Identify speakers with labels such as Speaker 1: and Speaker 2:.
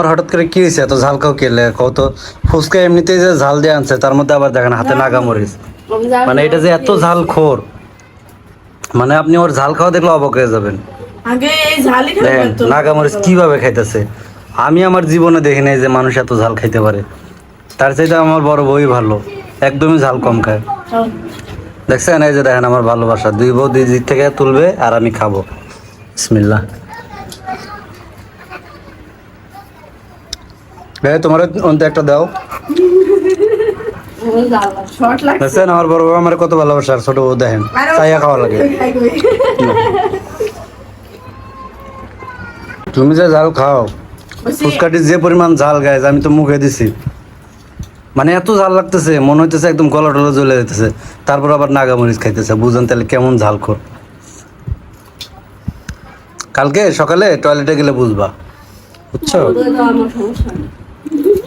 Speaker 1: তোমার হঠাৎ করে কি হয়েছে? এত ঝাল খাও কেলে কত ফুচকা এমনিতেই যে ঝাল দিয়ে আনছে তার মধ্যে আবার দেখেন হাতে নাগা মরিচ মানে এটা যে এত ঝাল খোর। মানে আপনি ওর ঝাল খাওয়া দেখলে অবাক হয়ে যাবেন।
Speaker 2: আগে এই ঝালি খেতে
Speaker 1: দেখেন
Speaker 2: পারতো। না।
Speaker 1: নাগা মরিচ কীভাবে খাইতেছে? আমি আমার জীবনে দেখি নাই যে মানুষ এত ঝাল খাইতে পারে। তার চাইতে আমার বড় বই ভালো একদমই ঝাল কম খায়। দেখছেন এই যে দেখেন আমার ভালোবাসা। দুই বউ দুই দিক থেকে তুলবে আর আমি খাব। বিসমিল্লা ভাই তোমার অন্তে একটা দাও।
Speaker 2: আমার জ্বালা,
Speaker 1: দেখছেন আমার বড় বউ আমার কত ভালোবাসা ছোট বউ দেখেন চাইয়া খাওয়া লাগে। তুমি। যে ঝাল খাও
Speaker 2: বলছি,
Speaker 1: ফুচকাটি যে পরিমাণ ঝাল গায়ে আমি তো মুখে দিছি। মানে এত ঝাল লাগতেছে মনে হইতেছে একদম গলা টলা জ্বলে যেতেছে তারপর আবার নাগা মরিচ খাইতেছে বুঝেন তাহলে কেমন ঝাল খোর। কালকে সকালে টয়লেটে গেলে বুঝবা। বুঝছ?
Speaker 2: Mm-hmm.